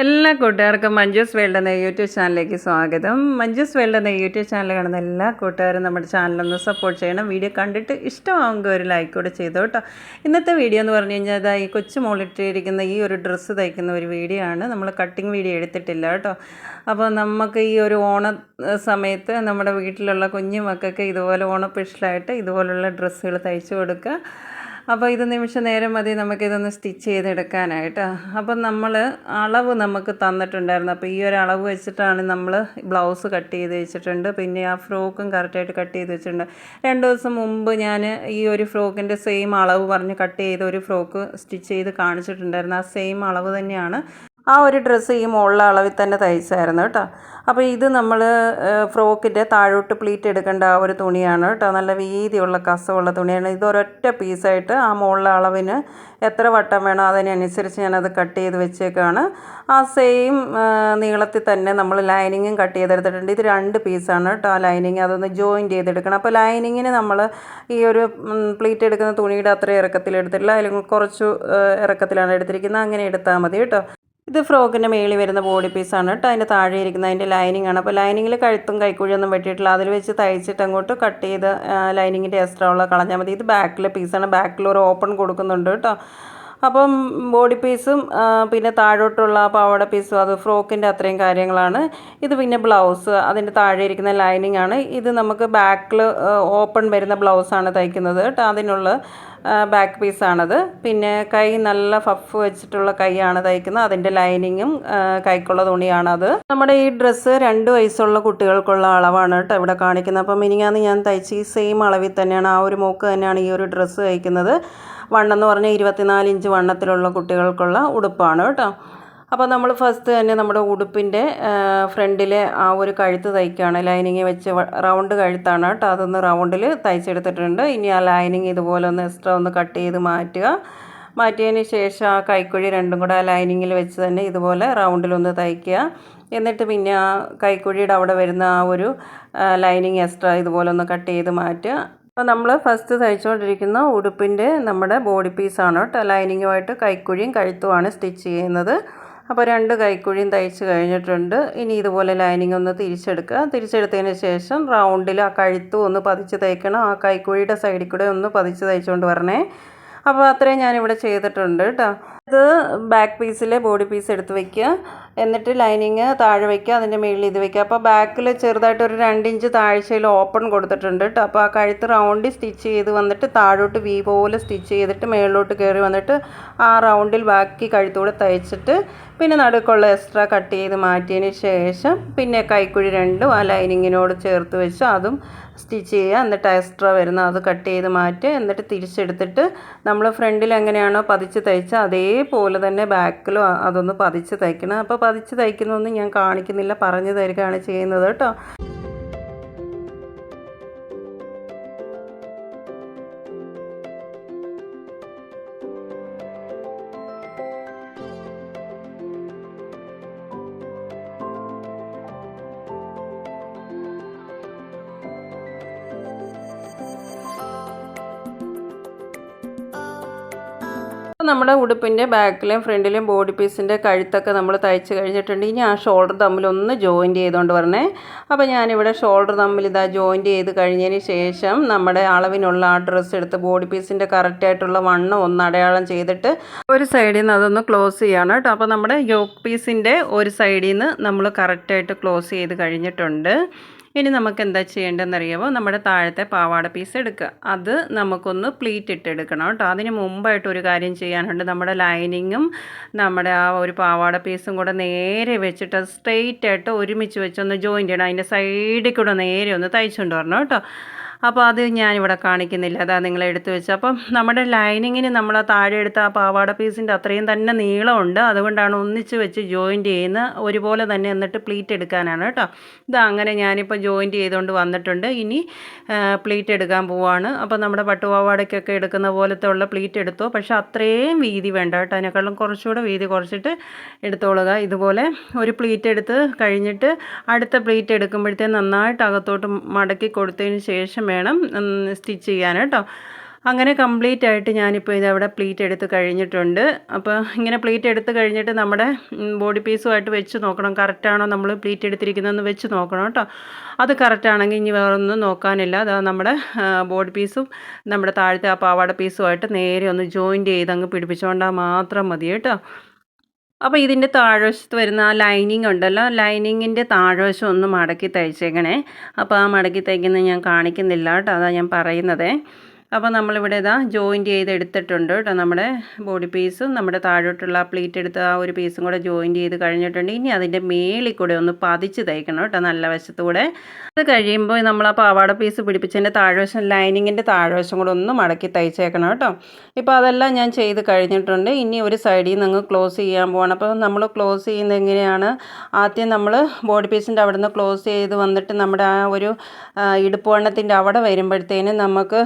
എല്ലാ കൂട്ടുകാർക്കും മഞ്ജുസ് വേൾഡ് എന്ന യൂട്യൂബ് ചാനലിലേക്ക് സ്വാഗതം. മഞ്ജുസ് വേൾഡ് എന്ന യൂട്യൂബ് ചാനൽ കാണുന്ന എല്ലാ കൂട്ടുകാരും നമ്മുടെ ചാനലൊന്ന് സപ്പോർട്ട് ചെയ്യണം. വീഡിയോ കണ്ടിട്ട് ഇഷ്ടമാകുമ്പോൾ ഒരു ലൈക്ക് കൂടെ ചെയ്തു കേട്ടോ ഇന്നത്തെ വീഡിയോ എന്ന് പറഞ്ഞു കഴിഞ്ഞാൽ അതാ ഈ കൊച്ചു മോളിട്ടിരിക്കുന്ന ഈ ഒരു ഡ്രസ്സ് തയ്ക്കുന്ന ഒരു വീഡിയോ ആണ്. നമ്മൾ കട്ടിങ് വീഡിയോ എടുത്തിട്ടില്ല കേട്ടോ അപ്പോൾ നമുക്ക് ഈ ഒരു ഓണ സമയത്ത് നമ്മുടെ വീട്ടിലുള്ള കുഞ്ഞു മക്കൾക്ക് ഇതുപോലെ ഓണ സ്പെഷ്യലായിട്ട് ഇതുപോലുള്ള ഡ്രസ്സുകൾ തയ്ച്ചു കൊടുക്കുക. അപ്പോൾ ഇത് നിമിഷ നേരം മതി നമുക്കിതൊന്ന് സ്റ്റിച്ച് ചെയ്തെടുക്കാനായിട്ട്. അപ്പം നമ്മൾ അളവ് നമുക്ക് തന്നിട്ടുണ്ടായിരുന്നു. അപ്പോൾ ഈ ഒരു അളവ് വെച്ചിട്ടാണ് നമ്മൾ ബ്ലൗസ് കട്ട് ചെയ്ത് വെച്ചിട്ടുണ്ട്. പിന്നെ ആ ഫ്രോക്കും കറക്റ്റായിട്ട് കട്ട് ചെയ്ത് വെച്ചിട്ടുണ്ട്. രണ്ട് ദിവസം മുമ്പ് ഞാൻ ഈ ഒരു ഫ്രോക്കിന്റെ സെയിം അളവ് പറഞ്ഞ് കട്ട് ചെയ്ത ഒരു ഫ്രോക്ക് സ്റ്റിച്ച് ചെയ്ത് കാണിച്ചിട്ടുണ്ടായിരുന്നു. ആ സെയിം അളവ് തന്നെയാണ് ആ ഒരു ഡ്രസ്സ് ഈ മുകളിലെ അളവിൽ തന്നെ തയ്ച്ചായിരുന്നു കേട്ടോ. അപ്പോൾ ഇത് നമ്മൾ ഫ്രോക്കിന്റെ താഴോട്ട് പ്ലീറ്റ് എടുക്കേണ്ട ആ ഒരു തുണിയാണ് കേട്ടോ. നല്ല വീതിയുള്ള കസവുള്ള തുണിയാണ്. ഇത് ഒരൊറ്റ പീസായിട്ട് ആ മുകളിലെ അളവിന് എത്ര വട്ടം വേണോ അതിനനുസരിച്ച് ഞാനത് കട്ട് ചെയ്ത് വെച്ചേക്കാണ്. ആ സെയിം നീളത്തിൽ തന്നെ നമ്മൾ ലൈനിങ്ങും കട്ട് ചെയ്തെടുത്തിട്ടുണ്ട്. ഇത് രണ്ട് പീസാണ് കേട്ടോ ആ ലൈനിങ് അതൊന്ന് ജോയിന്റ് ചെയ്തെടുക്കണം. അപ്പോൾ ലൈനിങ്ങിന് നമ്മൾ ഈ ഒരു പ്ലീറ്റ് എടുക്കുന്ന തുണിയുടെ അത്ര ഇറക്കത്തിൽ എടുത്തിട്ടില്ല അതിൽ കുറച്ച് ഇറക്കത്തിലാണ് എടുത്തിരിക്കുന്നത്. അങ്ങനെ എടുത്താൽ മതി കേട്ടോ. ഇത് ഫ്രോക്കിന്റെ മേളിൽ വരുന്ന ബോഡി പീസാണ് കേട്ടോ. അതിന്റെ താഴെ ഇരിക്കുന്ന അതിന്റെ ലൈനിങ് ആണ്. അപ്പോൾ ലൈനിങ്ങിൽ കഴുത്തും കൈക്കുഴിയൊന്നും വെട്ടിയിട്ടില്ല. അതിൽ വെച്ച് തയ്ച്ചിട്ട് അങ്ങോട്ട് കട്ട് ചെയ്ത് ലൈനിങ്ങിന്റെ എക്സ്ട്രാ ഉള്ള കളഞ്ഞാൽ മതി. ഇത് ബാക്കിലെ പീസാണ് ബാക്കിൽ ഒരു ഓപ്പൺ കൊടുക്കുന്നുണ്ട് കേട്ടോ. അപ്പം ബോഡി പീസും പിന്നെ താഴോട്ടുള്ള പാവാട പീസും അത് ഫ്രോക്കിന്റെ അത്രയും കാര്യങ്ങളാണ്. ഇത് പിന്നെ ബ്ലൗസ് അതിന്റെ താഴെ ഇരിക്കുന്ന ലൈനിങ് ആണ്. ഇത് നമുക്ക് ബാക്കിൽ ഓപ്പൺ വരുന്ന ബ്ലൗസാണ് തയ്ക്കുന്നത് കേട്ടോ. അതിനുള്ള ബാക്ക് പീസാണത് പിന്നെ കൈ നല്ല ഫഫ് വെച്ചിട്ടുള്ള കൈയാണ് തയ്ക്കുന്നത്. അതിന്റെ ലൈനിങ്ങും കൈക്കുള്ള തുണിയാണത്. നമ്മുടെ ഈ ഡ്രസ്സ് രണ്ട് വയസ്സുള്ള കുട്ടികൾക്കുള്ള അളവാണ് കേട്ടോ ഇവിടെ കാണിക്കുന്നത്. അപ്പം മിനിങ്ങാന്ന് ഞാൻ തയ്ച്ച് ഈ സെയിം അളവിൽ തന്നെയാണ് ആ ഒരു മോക്ക് തന്നെയാണ് ഈ ഒരു ഡ്രസ്സ് തയ്ക്കുന്നത്. വണ്ണം എന്ന് പറഞ്ഞാൽ ഇരുപത്തിനാല് ഇഞ്ച് വണ്ണത്തിലുള്ള കുട്ടികൾക്കുള്ള ഉടുപ്പാണ് കേട്ടോ. അപ്പോൾ നമ്മൾ ഫസ്റ്റ് തന്നെ നമ്മുടെ ഉടുപ്പിന്റെ ഫ്രണ്ടിലെ ആ ഒരു കഴുത്ത് തയ്ക്കുകയാണ്. ലൈനിങ് വെച്ച് റൗണ്ട് കഴുത്താണ് കേട്ടോ. അതൊന്ന് റൗണ്ടിൽ തയ്ച്ചെടുത്തിട്ടുണ്ട്. ഇനി ആ ലൈനിങ് ഇതുപോലെ ഒന്ന് എക്സ്ട്രാ ഒന്ന് കട്ട് ചെയ്ത് മാറ്റുക. മാറ്റിയതിന് ശേഷം ആ കൈക്കുഴി രണ്ടും കൂടെ ആ ലൈനിങ്ങിൽ വെച്ച് തന്നെ ഇതുപോലെ റൗണ്ടിലൊന്ന് തയ്ക്കുക. എന്നിട്ട് പിന്നെ ആ കൈക്കുഴിയുടെ അവിടെ വരുന്ന ആ ഒരു ലൈനിങ് എക്സ്ട്രാ ഇതുപോലെ ഒന്ന് കട്ട് ചെയ്ത് മാറ്റുക. അപ്പോൾ നമ്മൾ ഫസ്റ്റ് തയ്ച്ചുകൊണ്ടിരിക്കുന്ന ഉടുപ്പിന്റെ നമ്മുടെ ബോഡി പീസാണ് കേട്ടോ. ലൈനിങ്ങുമായിട്ട് കൈക്കുഴിയും കഴുത്തുമാണ് സ്റ്റിച്ച് ചെയ്യുന്നത്. അപ്പോൾ രണ്ട് കൈക്കുഴിയും തയ്ച്ച് കഴിഞ്ഞിട്ടുണ്ട്. ഇനി ഇതുപോലെ ലൈനിങ് ഒന്ന് തിരിച്ചെടുക്കുക. തിരിച്ചെടുത്തതിന് ശേഷം റൗണ്ടിൽ ആ കഴുത്തും ഒന്ന് പതിച്ച് തയ്ക്കണം. ആ കൈക്കുഴിയുടെ സൈഡിൽ കൂടെ ഒന്ന് പതിച്ച് തയ്ച്ചുകൊണ്ട് വരണേ. അപ്പോൾ അത്രയും ഞാനിവിടെ ചെയ്തിട്ടുണ്ട് കേട്ടോ. ഇത് ബാക്ക് പീസിലെ ബോഡി പീസ് എടുത്ത് വയ്ക്കുക എന്നിട്ട് ലൈനിങ് താഴെ വയ്ക്കുക അതിന്റെ മുകളിൽ ഇത് വയ്ക്കുക അപ്പോൾ ബാക്കിൽ ചെറുതായിട്ട് ഒരു ഇഞ്ച് താഴ്ചയിൽ ഓപ്പൺ കൊടുത്തിട്ടുണ്ട് കേട്ടോ. അപ്പോൾ ആ കഴുത്ത് റൗണ്ടിൽ സ്റ്റിച്ച് ചെയ്ത് വന്നിട്ട് താഴോട്ട് വി പോലെ സ്റ്റിച്ച് ചെയ്തിട്ട് മുകളിലോട്ട് കയറി വന്നിട്ട് ആ റൗണ്ടിൽ ബാക്കി കഴുത്തൂടെ തയ്ച്ചിട്ട് പിന്നെ നടുക്കുള്ള എക്സ്ട്രാ കട്ട് ചെയ്ത് മാറ്റിയതിന് ശേഷം പിന്നെ കൈക്കുഴി രണ്ടും ആ ലൈനിങ്ങിനോട് ചേർത്ത് വെച്ച് അതും സ്റ്റിച്ച് ചെയ്യുക. എന്നിട്ട് എക്സ്ട്രാ വരുന്ന അത് കട്ട് ചെയ്ത് മാറ്റുക. എന്നിട്ട് തിരിച്ചെടുത്തിട്ട് നമ്മൾ ഫ്രണ്ടിൽ എങ്ങനെയാണോ പതിച്ച് തയ്ച്ച അതേപോലെ തന്നെ ബാക്കിലും അതൊന്ന് പതിച്ച് തയ്ക്കണം. അപ്പോൾ പതിച്ച് തയ്ക്കുന്നതൊന്നും ഞാൻ കാണിക്കുന്നില്ല. പറഞ്ഞു തരികയാണ് ചെയ്യുന്നത് കേട്ടോ. നമ്മുടെ ഉടുപ്പിന്റെ ബാക്കിലും ഫ്രണ്ടിലും ബോഡി പീസിന്റെ കഴുത്തൊക്കെ നമ്മൾ തയ്ച്ച് കഴിഞ്ഞിട്ടുണ്ട്. ഇനി ആ ഷോൾഡർ തമ്മിൽ ഒന്ന് ജോയിന്റ് ചെയ്തുകൊണ്ട് വരണേ. അപ്പോൾ ഞാനിവിടെ ഷോൾഡർ തമ്മിൽ ഇതാ ജോയിന്റ് ചെയ്ത് കഴിഞ്ഞതിന് ശേഷം നമ്മുടെ അളവിനുള്ള ആ ഡ്രസ്സ് എടുത്ത് ബോഡി പീസിന്റെ കറക്റ്റായിട്ടുള്ള വണ്ണം ഒന്ന് അടയാളം ചെയ്തിട്ട് ഒരു സൈഡിൽ നിന്ന് അതൊന്ന് ക്ലോസ് ചെയ്യണം കേട്ടോ. അപ്പോൾ നമ്മുടെ യോക്ക് പീസിന്റെ ഒരു സൈഡിൽ നിന്ന് നമ്മൾ കറക്റ്റായിട്ട് ക്ലോസ് ചെയ്ത് കഴിഞ്ഞിട്ടുണ്ട്. ഇനി നമുക്ക് എന്താ ചെയ്യേണ്ടതെന്ന് അറിയാമോ നമ്മുടെ താഴത്തെ പാവാട പീസ് എടുക്കുക. അത് നമുക്കൊന്ന് പ്ലീറ്റ് ഇട്ടെടുക്കണം കേട്ടോ. അതിന് മുമ്പായിട്ട് ഒരു കാര്യം ചെയ്യാനുണ്ട്. നമ്മുടെ ലൈനിങ്ങും നമ്മുടെ ആ ഒരു പാവാട പീസും കൂടെ നേരെ വെച്ചിട്ട് സ്ട്രെയിറ്റ് ആയിട്ട് ഒരുമിച്ച് വെച്ചൊന്ന് ജോയിൻ ചെയ്യണം. അതിന്റെ സൈഡിൽ കൂടെ നേരെ ഒന്ന് തയ്ച്ചുകൊണ്ട് വരണം കേട്ടോ. അപ്പോൾ അത് ഞാനിവിടെ കാണിക്കുന്നില്ല. അതാ നിങ്ങൾ എടുത്തു വെച്ച്. അപ്പം നമ്മുടെ ലൈനിങ്ങിന് നമ്മൾ താഴെ എടുത്ത ആ പാവാട പീസിന്റെ അത്രയും തന്നെ നീളമുണ്ട്. അതുകൊണ്ടാണ് ഒന്നിച്ച് വെച്ച് ജോയിന്റ് ചെയ്യുന്ന ഒരുപോലെ തന്നെ എന്നിട്ട് പ്ലീറ്റ് എടുക്കാനാണ് കേട്ടോ. ഇത് അങ്ങനെ ഞാനിപ്പോൾ ജോയിന്റ് ചെയ്തുകൊണ്ട് വന്നിട്ടുണ്ട്. ഇനി പ്ലീറ്റ് എടുക്കാൻ പോവാണ്. അപ്പോൾ നമ്മുടെ പട്ടുപാവാടയ്ക്കൊക്കെ എടുക്കുന്ന പോലത്തെ ഉള്ള പ്ലീറ്റ് എടുത്തോ. പക്ഷെ അത്രയും വീതി വേണ്ട കേട്ടോ. അതിനേക്കാളും കുറച്ചുകൂടെ വീതി കുറച്ചിട്ട് എടുത്തോളുക. ഇതുപോലെ ഒരു പ്ലീറ്റ് എടുത്ത് കഴിഞ്ഞിട്ട് അടുത്ത പ്ലീറ്റ് എടുക്കുമ്പോഴത്തേക്ക് നന്നായിട്ട് അകത്തോട്ട് മടക്കി കൊടുത്തതിന് ശേഷം വേണം സ്റ്റിച്ച് ചെയ്യാൻ കേട്ടോ അങ്ങനെ കംപ്ലീറ്റ് ആയിട്ട് ഞാനിപ്പോൾ ഇതവിടെ പ്ലീറ്റ് എടുത്ത് കഴിഞ്ഞിട്ടുണ്ട്. അപ്പോൾ ഇങ്ങനെ പ്ലീറ്റ് എടുത്ത് കഴിഞ്ഞിട്ട് നമ്മുടെ ബോഡി പീസുമായിട്ട് വെച്ച് നോക്കണം. കറക്റ്റാണോ നമ്മൾ പ്ലീറ്റ് എടുത്തിരിക്കുന്നതെന്ന് വെച്ച് നോക്കണം കേട്ടോ അത് കറക്റ്റാണെങ്കിൽ ഇനി വേറൊന്നും നോക്കാനില്ല. അതാ നമ്മുടെ ബോഡി പീസും നമ്മുടെ താഴത്തെ ആ പാവാട പീസുമായിട്ട് നേരെ ഒന്ന് ജോയിന്റ് ചെയ്ത് അങ്ങ് പിടിപ്പിച്ചുകൊണ്ടാൽ മാത്രം മതി കേട്ടോ. അപ്പോൾ ഇതിന്റെ താഴ്വശത്ത് വരുന്ന ആ ലൈനിങ് ഉണ്ടല്ലോ. ലൈനിങ്ങിന്റെ താഴ്വശം ഒന്ന് മടക്കി തയ്ച്ചേക്കണേ. അപ്പോൾ ആ മടക്കി തയ്ക്കുന്നത് ഞാൻ കാണിക്കുന്നില്ല കേട്ടോ. അതാണ് ഞാൻ പറയുന്നത്. അപ്പോൾ നമ്മളിവിടെ ഇതാ ജോയിന്റ് ചെയ്ത് എടുത്തിട്ടുണ്ട് കേട്ടോ നമ്മുടെ ബോഡി പീസും നമ്മുടെ താഴോട്ടുള്ള പ്ലീറ്റ് എടുത്ത ആ ഒരു പീസും കൂടെ ജോയിന്റ് ചെയ്ത് കഴിഞ്ഞിട്ടുണ്ട്. ഇനി അതിന്റെ മേളിൽ കൂടെ ഒന്ന് പതിച്ച് തയ്ക്കണം കേട്ടോ നല്ല വശത്തൂടെ. അത് കഴിയുമ്പോൾ നമ്മൾ ആ പാവാട പീസ് പിടിപ്പിച്ചതിന്റെ താഴ്വശം ലൈനിങ്ങിന്റെ താഴ്വശം കൂടെ ഒന്ന് മടക്കി തയ്ച്ചേക്കണം കേട്ടോ. ഇപ്പോൾ അതെല്ലാം ഞാൻ ചെയ്ത് കഴിഞ്ഞിട്ടുണ്ട്. ഇനി ഒരു സൈഡിൽ നിന്ന് ക്ലോസ് ചെയ്യാൻ പോകണം അപ്പോൾ നമ്മൾ ക്ലോസ് ചെയ്യുന്നത് എങ്ങനെയാണ്? ആദ്യം നമ്മൾ ബോഡി പീസിന്റെ അവിടെ നിന്ന് ക്ലോസ് ചെയ്ത് വന്നിട്ട് നമ്മുടെ ആ ഒരു ഇടുപ്പ് വണ്ണത്തിന്റെ അവിടെ വരുമ്പോഴത്തേനും നമുക്ക്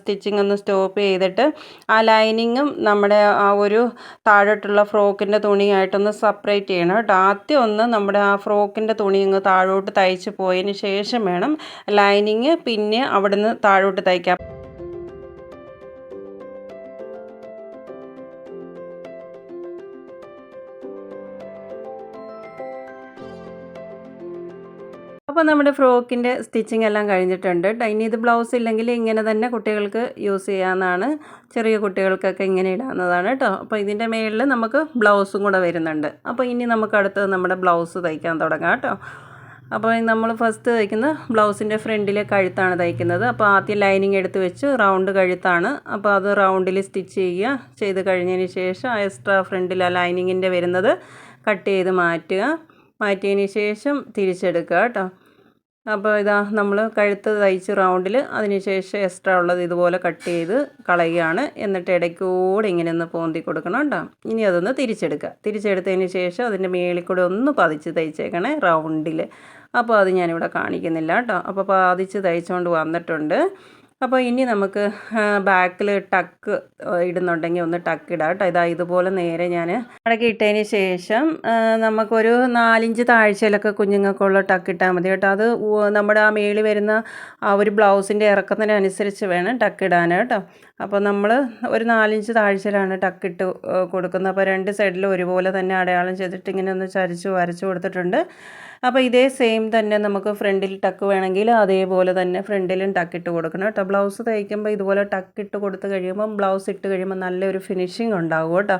സ്റ്റിച്ചിങ് ഒന്ന് സ്റ്റോപ്പ് ചെയ്തിട്ട് ആ ലൈനിങ്ങും നമ്മുടെ ആ ഒരു താഴോട്ടുള്ള ഫ്രോക്കിന്റെ തുണിയായിട്ടൊന്ന് സെപ്പറേറ്റ് ചെയ്യണം കേട്ടോ. ആദ്യം ഒന്ന് നമ്മുടെ ആ ഫ്രോക്കിന്റെ തുണി അങ്ങ് താഴോട്ട് തയ്ച്ച് പോയതിന് ശേഷം വേണം ലൈനിങ് പിന്നെ അവിടുന്ന് താഴോട്ട് തയ്ക്കാം. നമ്മുടെ ഫ്രോക്കിന്റെ സ്റ്റിച്ചിങ് എല്ലാം കഴിഞ്ഞിട്ടുണ്ട്. ഇനി ഇത് ബ്ലൗസ് ഇല്ലെങ്കിൽ ഇങ്ങനെ തന്നെ കുട്ടികൾക്ക് യൂസ് ചെയ്യാവുന്നതാണ് ചെറിയ കുട്ടികൾക്കൊക്കെ ഇങ്ങനെ ഇടാവുന്നതാണ് കേട്ടോ അപ്പോൾ ഇതിന്റെ മേളിൽ നമുക്ക് ബ്ലൗസും കൂടെ വരുന്നുണ്ട്. അപ്പോൾ ഇനി നമുക്ക് അടുത്തത് നമ്മുടെ ബ്ലൗസ് തയ്ക്കാൻ തുടങ്ങാം കേട്ടോ അപ്പോൾ നമ്മൾ ഫസ്റ്റ് തയ്ക്കുന്ന ബ്ലൗസിന്റെ ഫ്രണ്ടിലെ കഴുത്താണ് തയ്ക്കുന്നത്. അപ്പോൾ ആദ്യം ലൈനിങ് എടുത്ത് വെച്ച് റൗണ്ട് കഴുത്താണ്. അപ്പോൾ അത് റൗണ്ടിൽ സ്റ്റിച്ച് ചെയ്യുക. ചെയ്ത് കഴിഞ്ഞതിന് ശേഷം എക്സ്ട്രാ ഫ്രണ്ടിൽ ആ ലൈനിങ്ങിന്റെ വരുന്നത് കട്ട് ചെയ്ത് മാറ്റുക. മാറ്റിയതിന് ശേഷം തിരിച്ചെടുക്കുക കേട്ടോ അപ്പോൾ ഇതാ നമ്മൾ കഴുത്ത് തയ്ച്ച് റൗണ്ടിൽ അതിന് ശേഷം എക്സ്ട്രാ ഉള്ളത് ഇതുപോലെ കട്ട് ചെയ്ത് കളയുകയാണ്. എന്നിട്ട് ഇടയ്ക്കൂടെ ഇങ്ങനെ ഒന്ന് പോന്തി കൊടുക്കണം കേട്ടോ. ഇനി അതൊന്ന് തിരിച്ചെടുക്കുക. തിരിച്ചെടുത്തതിന് ശേഷം അതിന്റെ മേളിൽ കൂടെ ഒന്ന് പതിച്ച് തയ്ച്ചേക്കണേ റൗണ്ടിൽ അപ്പോൾ അത് ഞാനിവിടെ കാണിക്കുന്നില്ല കേട്ടോ. അപ്പോൾ പതിച്ച് തയ്ച്ചുകൊണ്ട് വന്നിട്ടുണ്ട്. അപ്പോൾ ഇനി നമുക്ക് ബാക്കിൽ ടക്ക് ഇടുന്നുണ്ടെങ്കിൽ ഒന്ന് ടക്ക് ഇടാം കേട്ടോ. ഇതാ ഇതുപോലെ നേരെ ഞാൻ അടക്കി ഇട്ടതിന് ശേഷം നമുക്കൊരു നാലിഞ്ച് താഴ്ചയിലൊക്കെ കുഞ്ഞുങ്ങൾക്കുള്ള ടക്ക് ഇട്ടാൽ മതി കേട്ടോ. അത് നമ്മുടെ ആ മേളിൽ വരുന്ന ആ ഒരു ബ്ലൗസിന്റെ ഇറക്കുന്നതിനനുസരിച്ച് വേണം ടക്ക് ഇടാൻ കേട്ടോ. അപ്പോൾ നമ്മൾ ഒരു നാലിഞ്ച് താഴ്ചയിലാണ് ടക്ക് ഇട്ട് കൊടുക്കുന്നത്. അപ്പോൾ രണ്ട് സൈഡിൽ ഒരുപോലെ തന്നെ അടയാളം ചെയ്തിട്ട് ഇങ്ങനെ ഒന്ന് ചരിച്ച് വരച്ച് കൊടുത്തിട്ടുണ്ട്. അപ്പോൾ ഇതേ സെയിം തന്നെ നമുക്ക് ഫ്രണ്ടിൽ ടക്ക് വേണമെങ്കിൽ അതേപോലെ തന്നെ ഫ്രണ്ടിലും ടക്ക് ഇട്ട് കൊടുക്കണം കേട്ടോ. ബ്ലൗസ് തയ്ക്കുമ്പോൾ ഇതുപോലെ ടക്ക് ഇട്ട് കൊടുത്ത് കഴിയുമ്പം ബ്ലൗസ് ഇട്ട് കഴിയുമ്പോൾ നല്ലൊരു ഫിനിഷിംഗ് ഉണ്ടാവും കേട്ടോ.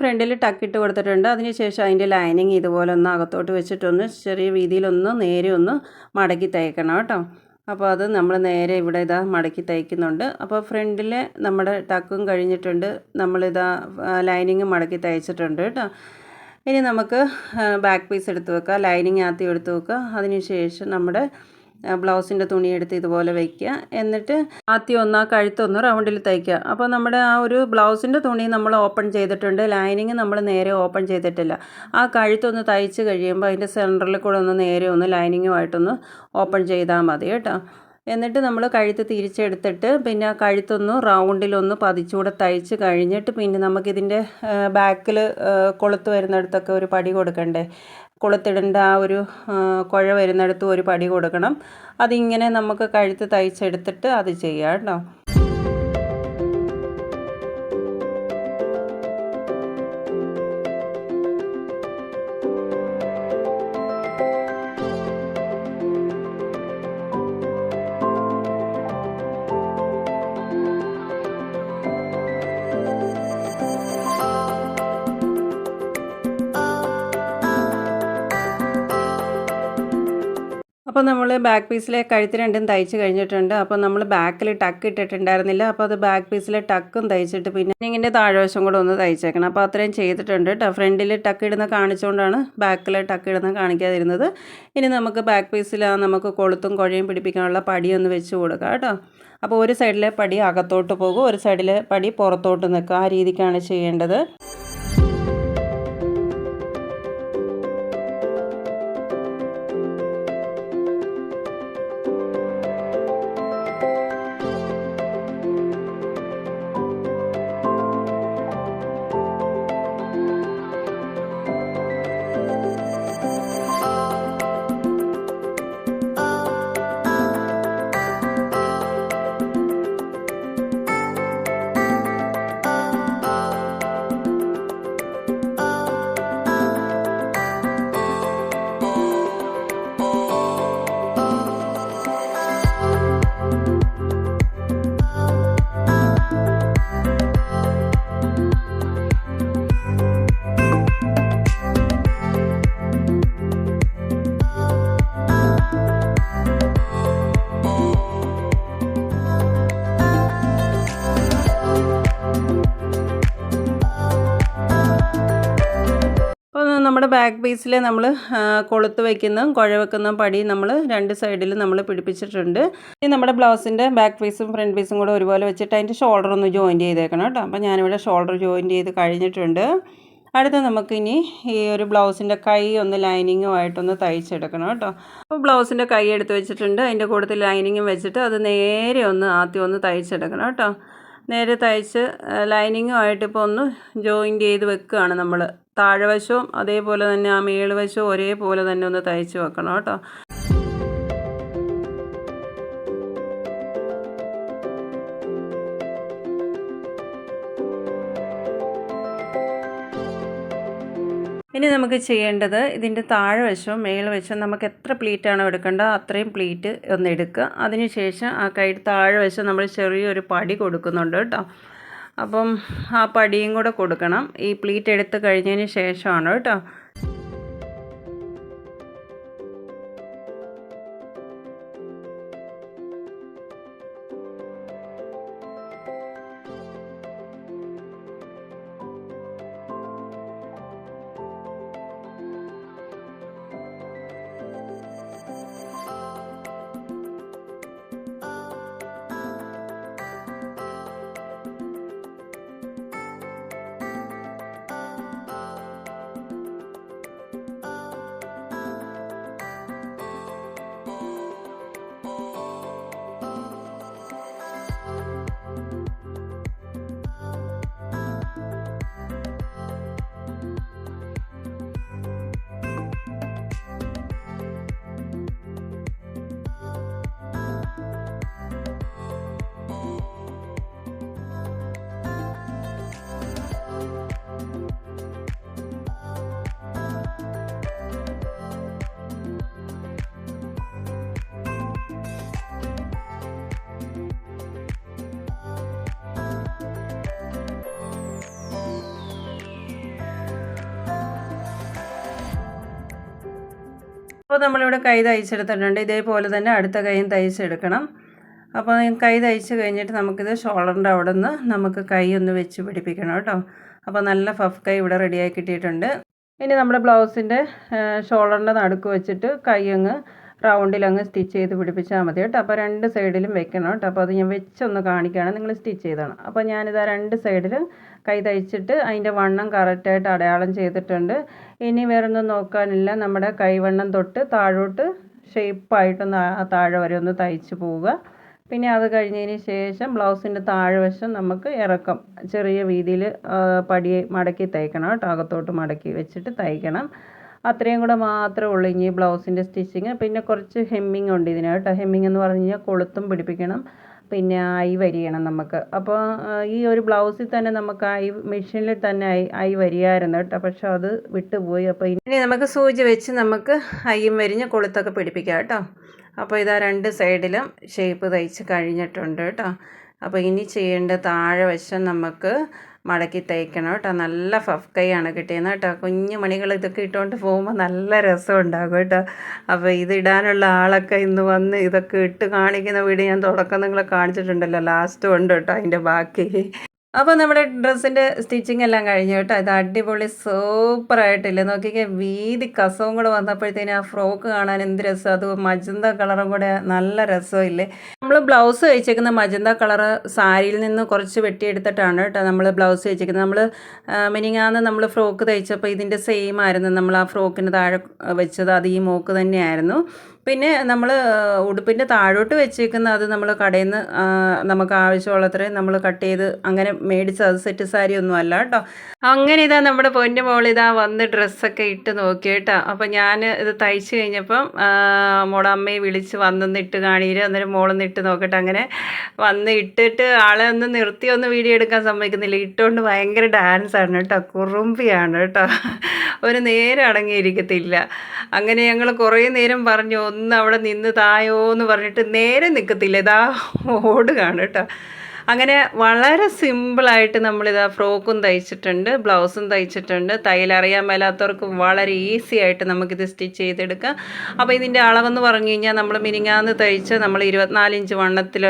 ഫ്രണ്ടിൽ ടക്കിട്ട് കൊടുത്തിട്ടുണ്ട്. അതിനുശേഷം അതിന്റെ ലൈനിങ് ഇതുപോലെ ഒന്ന് അകത്തോട്ട് വെച്ചിട്ടൊന്ന് ചെറിയ രീതിയിലൊന്ന് നേരെ ഒന്ന് മടക്കി തയ്ക്കണം കേട്ടോ. അപ്പോൾ അത് നമ്മൾ നേരെ ഇവിടെ ഇതാ മടക്കി തയ്ക്കുന്നുണ്ട് അപ്പോൾ ഫ്രണ്ടിൽ നമ്മുടെ ടക്കും കഴിഞ്ഞിട്ടുണ്ട്. നമ്മളിതാ ലൈനിങ് മടക്കി തയ്ച്ചിട്ടുണ്ട് കേട്ടോ. ഇനി നമുക്ക് ബാക്ക് പീസ് എടുത്ത് വെക്കാം. ലൈനിങ് ആദ്യം എടുത്ത് വെക്കുക. അതിനുശേഷം നമ്മുടെ ബ്ലൗസിന്റെ തുണി എടുത്ത് ഇതുപോലെ വയ്ക്കുക. എന്നിട്ട് ആദ്യം ഒന്ന് ആ കഴുത്തൊന്ന് റൗണ്ടിൽ തയ്ക്കുക. അപ്പോൾ നമ്മുടെ ആ ഒരു ബ്ലൗസിന്റെ തുണി നമ്മൾ ഓപ്പൺ ചെയ്തിട്ടുണ്ട്. ലൈനിങ് നമ്മൾ നേരെ ഓപ്പൺ ചെയ്തിട്ടില്ല. ആ കഴുത്തൊന്ന് തയ്ച്ച് കഴിയുമ്പോൾ അതിന്റെ സെന്ററിൽ കൂടെ ഒന്ന് നേരെ ഒന്ന് ലൈനിങ്ങുമായിട്ടൊന്ന് ഓപ്പൺ ചെയ്താൽ മതി കേട്ടോ. എന്നിട്ട് നമ്മൾ കഴുത്ത് തിരിച്ചെടുത്തിട്ട് പിന്നെ ആ കഴുത്തൊന്ന് റൗണ്ടിലൊന്ന് പതിച്ചുകൂടെ തയ്ച്ച് കഴിഞ്ഞിട്ട് പിന്നെ നമുക്കിതിന്റെ ബാക്കിൽ കൊളുത്ത് വരുന്നിടത്തൊക്കെ ഒരു പടി കൊടുക്കണ്ടേ? കൊളുത്തിടേണ്ട ആ ഒരു കുഴ വരുന്നിടത്ത് ഒരു പടി കൊടുക്കണം. അതിങ്ങനെ നമുക്ക് കഴുത്ത് തയ്ച്ചെടുത്തിട്ട് അത് ചെയ്യാം കേട്ടോ. അപ്പോൾ നമ്മൾ ബാക്ക് പീസിലെ കഴുത്ത് രണ്ടും തയ്ച്ച് കഴിഞ്ഞിട്ടുണ്ട്. അപ്പോൾ നമ്മൾ ബാക്കിൽ ടക്ക് ഇട്ടിട്ടുണ്ടായിരുന്നില്ല. അപ്പോൾ അത് ബാക്ക് പീസിലെ ടക്കും തയ്ച്ചിട്ട് പിന്നെ ഇങ്ങനെ താഴ്വശം കൂടെ ഒന്ന് തയ്ച്ചേക്കണം. അപ്പോൾ അത്രയും ചെയ്തിട്ടുണ്ട് കേട്ടോ ഫ്രണ്ടിൽ ടക്ക് ഇടുന്ന കാണിച്ചുകൊണ്ടാണ് ബാക്കിൽ ടക്ക് ഇടുന്ന കാണിക്കാതിരുന്നത്. ഇനി നമുക്ക് ബാക്ക് പീസിൽ നമുക്ക് കൊളുത്തും കുഴയും പിടിപ്പിക്കാനുള്ള പടിയൊന്ന് വെച്ച് കൊടുക്കാം കേട്ടോ അപ്പോൾ ഒരു സൈഡിലെ പടി അകത്തോട്ട് പോകും. ഒരു സൈഡിലെ പടി പുറത്തോട്ട് നിൽക്കുക ആ രീതിക്കാണ് ചെയ്യേണ്ടത്. ബാക്ക് പീസിൽ നമ്മൾ കൊളുത്ത് വയ്ക്കുന്നതും കുഴ വെക്കുന്നതും പടി നമ്മൾ രണ്ട് സൈഡിൽ നമ്മൾ പിടിപ്പിച്ചിട്ടുണ്ട്. ഇനി നമ്മുടെ ബ്ലൗസിന്റെ ബാക്ക് പീസും ഫ്രണ്ട് പീസും കൂടെ ഒരുപോലെ വെച്ചിട്ട് അതിന്റെ ഷോൾഡർ ഒന്ന് ജോയിൻ ചെയ്തേക്കണം കേട്ടോ. അപ്പോൾ ഞാനിവിടെ ഷോൾഡർ ജോയിൻ ചെയ്ത് കഴിഞ്ഞിട്ടുണ്ട്. അടുത്ത നമുക്കിനി ഈ ഒരു ബ്ലൗസിന്റെ കൈ ഒന്ന് ലൈനിങ്ങുമായിട്ടൊന്ന് തയ്ച്ചെടുക്കണം കേട്ടോ. അപ്പോൾ ബ്ലൗസിന്റെ കൈ എടുത്ത് വെച്ചിട്ടുണ്ട്. അതിന്റെ കൂട്ടത്തിൽ ലൈനിങ്ങും വെച്ചിട്ട് അത് നേരെ ഒന്ന് ആദ്യം ഒന്ന് തയ്ച്ചെടുക്കണം കേട്ടോ. നേരെ തയ്ച്ച് ലൈനിങ്ങുമായിട്ട് ഇപ്പോൾ ഒന്ന് ജോയിന്റ് ചെയ്ത് വെക്കുകയാണ് നമ്മൾ താഴെവശവും അതേപോലെ തന്നെ ആ മേളുവശവും ഒരേപോലെ തന്നെ ഒന്ന് തയ്ച്ച് വെക്കണം കേട്ടോ. ഇനി നമുക്ക് ചെയ്യേണ്ടത് ഇതിന്റെ താഴെ വശവും മേൽ വശവും നമുക്ക് എത്ര പ്ലീറ്റാണോ എടുക്കേണ്ടത് അത്രയും പ്ലീറ്റ് ഒന്ന് എടുക്കുക. അതിനുശേഷം ആ കൈ താഴെ വശം നമ്മൾ ചെറിയൊരു പടി കൊടുക്കുന്നുണ്ട് കേട്ടോ. അപ്പം ആ പടിയും കൂടെ കൊടുക്കണം. ഈ പ്ലീറ്റ് എടുത്ത് കഴിഞ്ഞതിന് ശേഷമാണ് കേട്ടോ. അപ്പോൾ നമ്മളിവിടെ കൈ തയ്ച്ചെടുത്തിട്ടുണ്ട്. ഇതേപോലെ തന്നെ അടുത്ത കൈയും തയ്ച്ചെടുക്കണം. അപ്പോൾ കൈ തയ്ച്ച് കഴിഞ്ഞിട്ട് നമുക്കിത് ഷോൾഡറിന്റെ അവിടെ നിന്ന് നമുക്ക് കൈ ഒന്ന് വെച്ച് പിടിപ്പിക്കണം കേട്ടോ. അപ്പോൾ നല്ല ഫഫ് കൈ ഇവിടെ റെഡിയായി കിട്ടിയിട്ടുണ്ട്. ഇനി നമ്മുടെ ബ്ലൗസിന്റെ ഷോൾഡറിന്റെ നടുക്ക് വെച്ചിട്ട് കൈ അങ്ങ് റൗണ്ടിൽ അങ്ങ് സ്റ്റിച്ച് ചെയ്ത് പിടിപ്പിച്ചാൽ മതി കേട്ടോ. അപ്പോൾ രണ്ട് സൈഡിലും വെക്കണം കേട്ടോ. അപ്പോൾ അത് ഞാൻ വെച്ചൊന്ന് കാണിക്കുകയാണ് നിങ്ങൾ സ്റ്റിച്ച് ചെയ്താണ് അപ്പോൾ ഞാനിത് രണ്ട് സൈഡിൽ കൈ തയ്ച്ചിട്ട് അതിന്റെ വണ്ണം കറക്റ്റായിട്ട് അടയാളം ചെയ്തിട്ടുണ്ട്. ഇനി വേറൊന്നും നോക്കാനില്ല. നമ്മുടെ കൈവണ്ണം തൊട്ട് താഴോട്ട് ഷേപ്പായിട്ടൊന്ന് താഴെ വരെ ഒന്ന് തയ്ച്ച് പോവുക. പിന്നെ അത് കഴിഞ്ഞതിന് ശേഷം ബ്ലൗസിന്റെ താഴ്വശം നമുക്ക് ഇറക്കം ചെറിയ വീതിയിൽ പടി മടക്കി തയ്ക്കണം കേട്ടോ. അകത്തോട്ട് മടക്കി വെച്ചിട്ട് തയ്ക്കണം. അത്രയും കൂടെ മാത്രമേ ഉള്ളൂ. ഇനി ബ്ലൗസിന്റെ സ്റ്റിച്ചിങ്. പിന്നെ കുറച്ച് ഹെമ്മിങ് ഉണ്ട് ഇതിന് കേട്ടോ. ഹെമ്മിങ് എന്ന് പറഞ്ഞു കഴിഞ്ഞാൽ കൊളുത്തും പിടിപ്പിക്കണം. പിന്നെ ഐ വരിയണം നമുക്ക്. അപ്പോൾ ഈ ഒരു ബ്ലൗസിൽ തന്നെ നമുക്ക് ഐ മെഷീനിൽ തന്നെ ഐ ഐ വരിയായിരുന്നു കേട്ടോ. പക്ഷെ അത് വിട്ടുപോയി. അപ്പോൾ ഇനി നമുക്ക് സൂചി വെച്ച് നമുക്ക് ഐയും വരിഞ്ഞ് കൊളുത്തൊക്കെ പിടിപ്പിക്കാം കേട്ടോ. അപ്പോൾ ഇതാ രണ്ട് സൈഡിലും ഷേപ്പ് തയ്ച്ച് കഴിഞ്ഞിട്ടുണ്ട് കേട്ടോ. അപ്പോൾ ഇനി ചെയ്യേണ്ട താഴെ വശം നമുക്ക് മടക്കി തയ്ക്കണം കേട്ടോ. നല്ല ഫഫ് കൈയാണ് കിട്ടിയത് കേട്ടോ. കുഞ്ഞു മണികൾ ഇതൊക്കെ ഇട്ടുകൊണ്ട് പോകുമ്പോൾ നല്ല രസം ഉണ്ടാകും കേട്ടോ. അപ്പോൾ ഇത് ഇടാനുള്ള ആളൊക്കെ ഇന്ന് വന്ന് ഇതൊക്കെ ഇട്ട് കാണിക്കുന്ന വീട് ഞാൻ തുടക്കം നിങ്ങളെ കാണിച്ചിട്ടുണ്ടല്ലോ. ലാസ്റ്റ് ഉണ്ട് കേട്ടോ അതിന്റെ ബാക്കി. അപ്പോൾ നമ്മുടെ ഡ്രസ്സിന്റെ സ്റ്റിച്ചിങ് എല്ലാം കഴിഞ്ഞു കേട്ടോ. ഇത് അടിപൊളി സൂപ്പറായിട്ടില്ല നോക്കിക്കേ വീതി കസവും കൂടെ വന്നപ്പോഴത്തേന് ആ ഫ്രോക്ക് കാണാൻ എന്ത് രസം. അത് മജന്ത കളറും കൂടെ നല്ല രസമില്ലേ? നമ്മൾ ബ്ലൗസ് തയ്ച്ചേക്കുന്ന മജന്ത കളറ് സാരിയിൽ നിന്ന് കുറച്ച് വെട്ടിയെടുത്തിട്ടാണ് കേട്ടോ നമ്മൾ ബ്ലൗസ് തയ്ച്ചേക്കുന്നത്. നമ്മൾ മിനിങ്ങാന്ന് നമ്മൾ ഫ്രോക്ക് തയ്ച്ചപ്പോൾ ഇതിന്റെ സെയിം ആയിരുന്നു. നമ്മൾ ആ ഫ്രോക്കിന് താഴെ വെച്ചത് അത് ഈ മോക്ക് തന്നെയായിരുന്നു. പിന്നെ നമ്മൾ ഉടുപ്പിന്റെ താഴോട്ട് വെച്ചേക്കുന്ന അത് നമ്മൾ കടയിൽ നിന്ന് നമുക്ക് ആവശ്യമുള്ളത്രയും നമ്മൾ കട്ട് ചെയ്ത് അങ്ങനെ മേടിച്ച് അത് സെറ്റ് സാരി ഒന്നും അല്ല കേട്ടോ. അങ്ങനെ ഇതാ നമ്മുടെ പൊന്നു മോൾ ഇതാ വന്ന് ഡ്രസ്സൊക്കെ ഇട്ട് നോക്കി കേട്ടോ. അപ്പോൾ ഞാൻ ഇത് തയ്ച്ച് കഴിഞ്ഞപ്പം മോളെ അമ്മയെ വിളിച്ച് വന്നൊന്ന് ഇട്ട് കാണിയിട്ട് അന്നേരം മോളൊന്ന് ഇട്ട് നോക്കട്ടെ. അങ്ങനെ വന്ന് ഇട്ടിട്ട് ആളെ ഒന്ന് നിർത്തി ഒന്ന് വീഡിയോ എടുക്കാൻ സമ്മതിക്കുന്നില്ല. ഇട്ടുകൊണ്ട് ഭയങ്കര ആണ് കേട്ടോ. കുറുമ്പിയാണ് കേട്ടോ. ഒരു നേരം അടങ്ങിയിരിക്കത്തില്ല. അങ്ങനെ ഞങ്ങൾ കുറേ നേരം പറഞ്ഞു ഒന്ന് അവിടെ നിന്ന് തായോ എന്ന് പറഞ്ഞിട്ട് നേരെ നിൽക്കത്തില്ല ഇതാ ഓടുകയാണ് കേട്ടോ. അങ്ങനെ വളരെ സിമ്പിളായിട്ട് നമ്മളിതാ ഫ്രോക്കും തയ്ച്ചിട്ടുണ്ട് ബ്ലൗസും തയ്ച്ചിട്ടുണ്ട്. തയ്യലറിയാൻ മേലാത്തവർക്ക് വളരെ ഈസി ആയിട്ട് നമുക്കിത് സ്റ്റിച്ച് ചെയ്തെടുക്കാം. അപ്പോൾ ഇതിന്റെ അളവെന്ന് പറഞ്ഞു കഴിഞ്ഞാൽ നമ്മൾ മിനിങ്ങാന്ന് തയ്ച്ച് നമ്മൾ ഇരുപത്തിനാല് ഇഞ്ച് വണ്ണത്തിൽ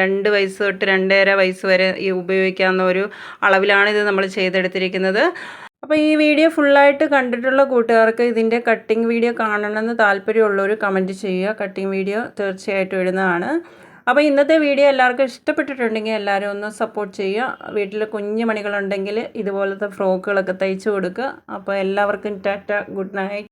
രണ്ട് വയസ്സ് തൊട്ട് രണ്ടര വയസ്സ് വരെ ഈ ഉപയോഗിക്കാവുന്ന ഒരു അളവിലാണ് ഇത് നമ്മൾ ചെയ്തെടുത്തിരിക്കുന്നത്. അപ്പോൾ ഈ വീഡിയോ ഫുള്ളായിട്ട് കണ്ടിട്ടുള്ള കൂട്ടുകാർക്ക് ഇതിന്റെ കട്ടിംഗ് വീഡിയോ കാണണമെന്ന് താല്പര്യമുള്ളവർ കമന്റ് ചെയ്യുക. കട്ടിംഗ് വീഡിയോ തീർച്ചയായിട്ടും ഇടുന്നതാണ്. അപ്പോൾ ഇന്നത്തെ വീഡിയോ എല്ലാവർക്കും ഇഷ്ടപ്പെട്ടിട്ടുണ്ടെങ്കിൽ എല്ലാവരും ഒന്ന് സപ്പോർട്ട് ചെയ്യുക. വീട്ടിൽ കുഞ്ഞു മണികളുണ്ടെങ്കിൽ ഇതുപോലത്തെ ഫ്രോക്കുകളൊക്കെ തയ്ച്ചു കൊടുക്കുക. അപ്പോൾ എല്ലാവർക്കും ടാറ്റ ഗുഡ് നൈറ്റ്